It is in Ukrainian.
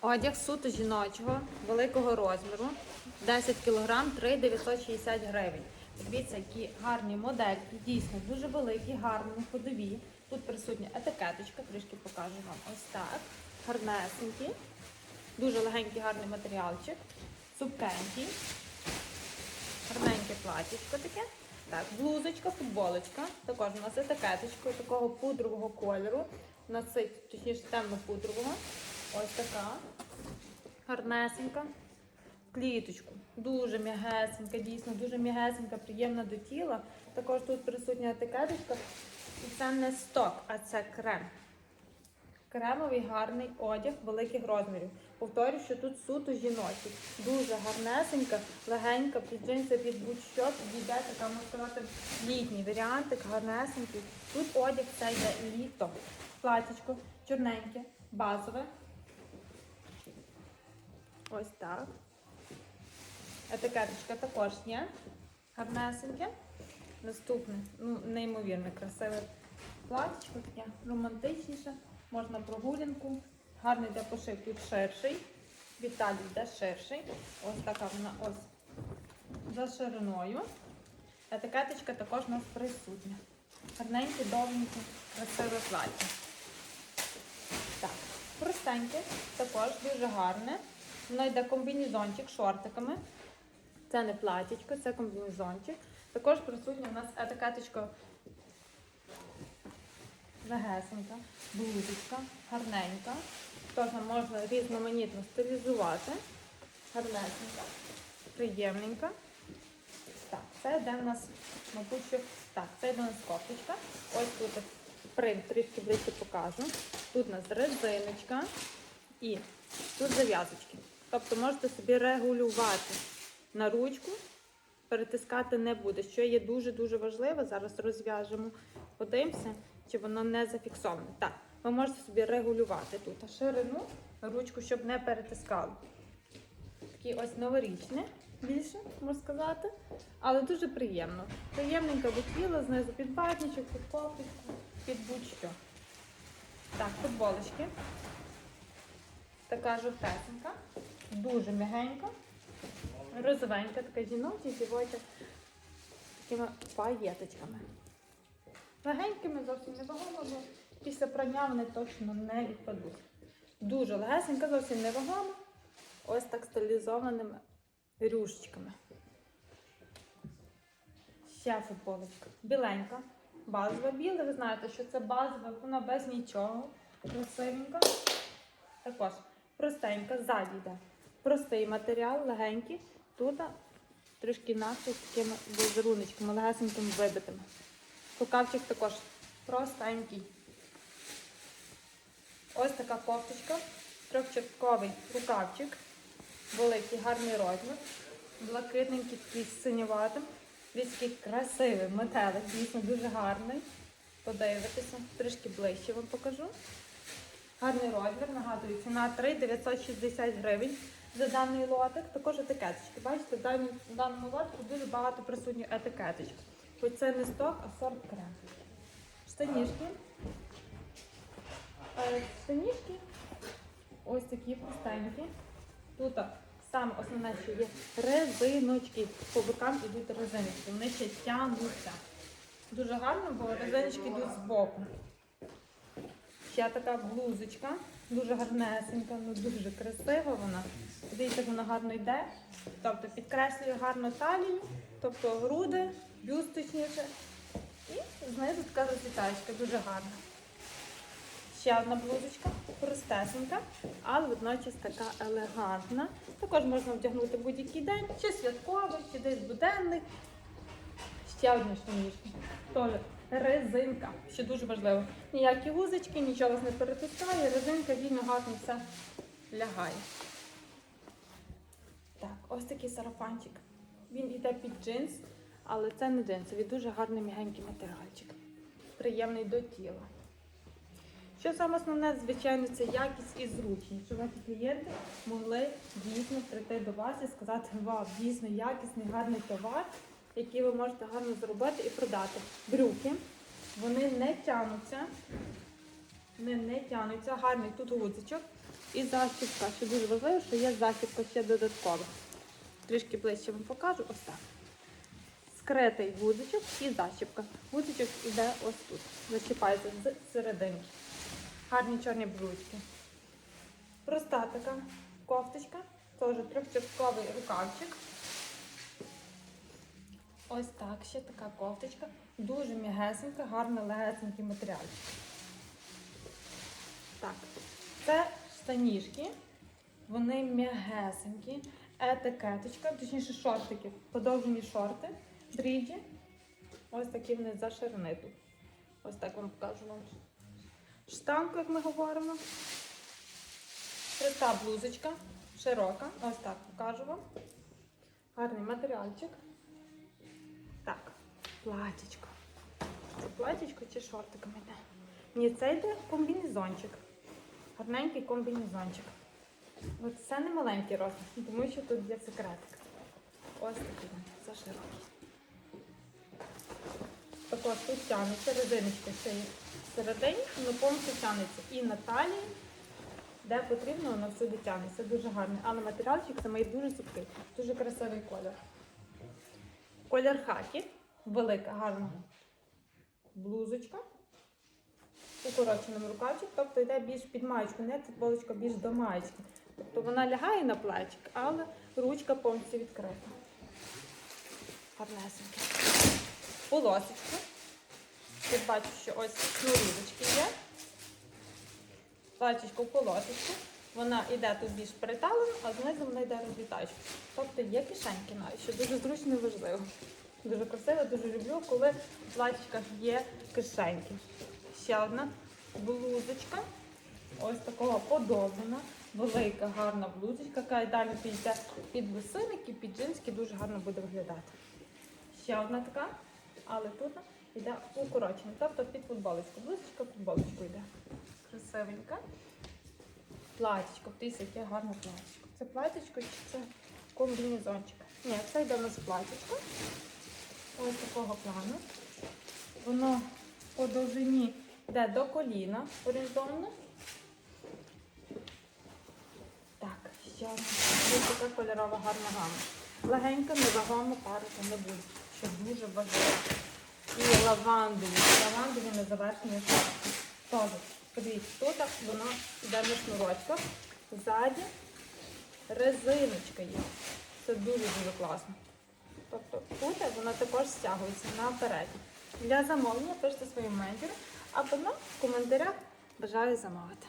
Одяг суто жіночого, великого розміру, 10 кг, 3,960 гривень. Дивіться, які гарні модельки, дійсно дуже великі, гарні, ходові. Тут присутня етикеточка, трішки покажу вам ось так. Гарнесенькі, дуже легенький, гарний матеріалчик, цупкенький, гарненьке платічко таке. Так, блузочка, футболочка. Також у нас етикеточка такого пудрового кольору. Насить, точніше, темно-пудрового. Ось така. Гарнесенька. Кліточку. Дуже м'ягесенька, дійсно, дуже м'ягесенька, приємна до тіла. Також тут присутня етикеточка. І це не сток, а це крем. Кремовий гарний одяг великих розмірів. Повторюю, що тут суто жіночий. Дуже гарнесенька, легенька, під джинси, під будь-що, підійде така, можна сказати, літній варіантик, гарнесенький. Тут одяг це йде літо. Платічко чорненьке, базове. Ось так. Етикеточка також є. Гарнесеньке. Наступне, ну, неймовірно красиве платічко, таке романтичніше. Можна прогулянку. Гарний для пошив тут ширший. Віталій йде ширший. Ось така вона ось за шириною. Етикеточка також у нас присутня. Гарненьке, довгеньке, красиве плаття. Так, простеньке, також дуже гарне. Воно йде комбінезончик шортиками. Це не платічко, це комбінезончик. Також присутня у нас етикеточка легесенька, блузочка, гарненька. Теж можна різноманітно стилізувати. Гарнесенька, приємненька. Так, це йде в нас, мабуть, що так, це йде у нас кофточка. Ось тут принт, трішки ближче покажу. Тут у нас резиночка і тут зав'язочки. Тобто можете собі регулювати на ручку, перетискати не буде, що є дуже-дуже важливо. Зараз розв'яжемо, подивимося, чи воно не зафіксоване. Так, ви можете собі регулювати тут ширину, ручку, щоб не перетискало. Такі ось новорічні більше, можна сказати. Але дуже приємно. Приємненько до тіла, знизу під батничок, під кофточку, під будь-що. Так, футболочки. Така жовтесенька, дуже м'ягенька, розовенька, така жіноча, дівоча, такими паєточками. Легенькими, зовсім не вагомо, після прання вони точно не відпадуть. Дуже легесенька, зовсім не вагома. Ось так стилізованими рюшечками. Ще футболочка. Біленька. Базове біле. Ви знаєте, що це базове, воно без нічого. Красивенька. Також простенька, ззаді йде. Простий матеріал, легенький. Тут трішки з такими візеруночками, легесенькими вибитими. Рукавчик також простенький. Ось така кофточка, трьохчатковий рукавчик, великий, гарний розмір, блакитненький, такий з синюватим. Такий красивий метелик, дійсно дуже гарний. Подивитися, трішки ближче вам покажу. Гарний розмір, нагадую, ціна 3,960 гривень за даний лотик. Також етикеточки. Бачите, в даному, лотику дуже багато присутніх етикеточок. Хоч це не сток, а сорт крем. Штанішки. Е, Штанішки ось такі простенькі. Тут саме основне, що є резиночки. По бокам йдуть резиночки. Вони ще тягнуться. Дуже гарно, бо резиночки йдуть збоку. Ще така блузочка, дуже гарнесенька, ну дуже красива вона. Дивіться, вона гарно йде. Тобто підкреслює гарно талію, тобто груди, бюст точніше. І знизу така розлітаєчка, дуже гарна. Ще одна блузочка, простесенька, але водночас така елегантна. Також можна вдягнути будь-який день, чи святковий, чи десь буденний. Ще одні штанішки. Резинка, що дуже важливо. Ніякі гузочки, нічого вас не перетискає, резинка вільно гарно все лягає. Так, ось такий сарафанчик. Він йде під джинс, але це не джинсовий, дуже гарний м'ягенький матеріальчик. Приємний до тіла. Що саме основне, звичайно, це якість і зручність, щоб ваші клієнти могли дійсно прийти до вас і сказати, вау, дійсно якісний, гарний товар, який ви можете гарно зробити і продати. Брюки, вони не тянуться, вони не тянуться, гарний тут гудзичок. І застібка, що дуже важливо, що є застібка ще додаткова. Трішки ближче вам покажу. Ось так. Скритий гудзичок і защіпка. Гудзичок іде ось тут. Зачіпається з серединки. Гарні чорні брючки. Проста така кофточка, теж трьохчастковий рукавчик. Ось так, ще така кофточка. Дуже м'ягесенька, гарно легесенький матеріал. Так, це штанішки. Вони м'ягесенькі. Етикеточка, точніше шортики, подовжені шорти, дріджі. Ось такі вони за ширини тут. Ось так вам покажу вам штанку, як ми говоримо. Проста блузочка, широка. Ось так покажу вам. Гарний матеріальчик. Платічко. Це платічко чи шортиками йде? Ні, це йде комбінезончик. Гарненький комбінезончик. От це не маленький розмір, тому що тут є секретик. Ось такий він, це широкий. Також тут тягнеться, резиночка ще є всередині, але повністю тягнеться і на талії, де потрібно, воно всюди тягнеться. Дуже гарний. Але матеріалчик самий дуже цупкий, дуже красивий колір. Колір хакі, велика, гарна блузочка. Укороченим рукавчик, тобто йде більш під маєчку, не футболочка більш до маєчки. Тобто вона лягає на плечик, але ручка повністю відкрита. Гарнесенька. Полосочка. Тут бачу, що ось шнурівочки є. Плачечко в полосочку. Вона йде тут більш приталена, а знизу вона йде розлітаюча. Тобто є кишеньки навіть, що дуже зручно і важливо. Дуже красиво, дуже люблю, коли в платічках є кишеньки. Ще одна блузочка. Ось такого подовжена, велика, гарна блузочка, яка далі піде під лосиники, під джински, дуже гарно буде виглядати. Ще одна така, але тут йде укорочена, тобто під футболочку. Блузочка футболочку йде. Красивенька. Платічко, дивіться, яке гарне платічко. Це платічко чи це комбінезончик? Ні, це йде у нас платічко. Ось такого плану. Воно по довжині йде до коліна орієнтовно. Так, ще. Ось така кольорова гарна гама. Легенька, невагома парити не буде, що дуже важливо. І лавандові, лавандові на завершення шапки. Теж, подивіться, тут воно йде на шнурочках. Ззаді резиночка є. Це дуже-дуже класно. Тобто буде вона також стягується наперед. Для замовлення пишете свою менеджеру а потім в коментарях бажаю замовити.